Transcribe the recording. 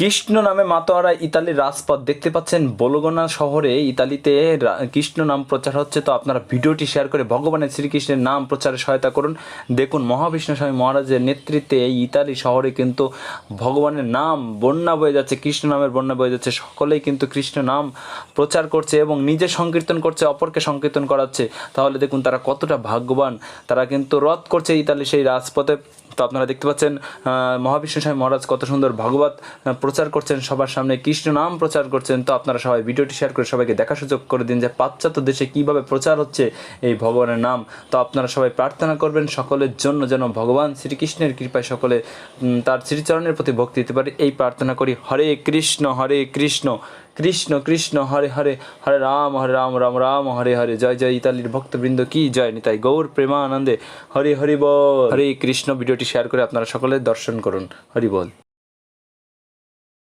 কৃষ্ণ নামে মাতোয়ারা ইতালির রাজপথ। দেখতে পাচ্ছেন বোলোগোনা শহরে ইতালিতে কৃষ্ণ নাম প্রচার হচ্ছে। তো আপনারা ভিডিওটি শেয়ার করে ভগবানের শ্রীকৃষ্ণের নাম প্রচারে সহায়তা করুন। দেখুন, মহাবিষ্ণু স্বামী মহারাজের নেতৃত্বে এই ইতালি শহরে কিন্তু ভগবানের নাম বন্যা বয়ে যাচ্ছে, কৃষ্ণ নামের বন্যা বয়ে যাচ্ছে। সকলেই কিন্তু কৃষ্ণ নাম প্রচার করছে এবং নিজে সংকীর্তন করছে, অপরকে সংকীর্তন করাচ্ছে। তাহলে দেখুন, তারা কতটা ভাগ্যবান। তারা কিন্তু রথ করছে ইতালি সেই রাজপথে। তো আপনারা দেখতে পাচ্ছেন মহাবিষ্ণু স্বামী মহারাজ কত সুন্দর ভগবত প্রচার করছেন, সবার সামনে কৃষ্ণ নাম প্রচার করছেন। তো আপনারা সবাই ভিডিওটি শেয়ার করে সবাইকে দেখা সুযোগ করে দিন যে পাশ্চাত্য দেশে কীভাবে প্রচার হচ্ছে এই ভগবানের নাম। তো আপনারা সবাই প্রার্থনা করবেন, সকলের জন্য যেন ভগবান শ্রীকৃষ্ণের কৃপায় সকলে তার শ্রীচরণের প্রতি ভক্তি দিতে পারে। এই প্রার্থনা করি, হরে কৃষ্ণ হরে কৃষ্ণ। কৃষ্ণ কৃষ্ণ, হরে হরে হরে রাম হরে রাম রাম রাম, হরে হরে, জয় জয়, ইতালির ভক্তবৃন্দ, কি জয়, নিতাই গৌর, প্রেমানন্দে। হরে, হরি বল। হরে কৃষ্ণ, ভিডিওটি শেয়ার করে আপনারা সকলে দর্শন করুন। হরি বল।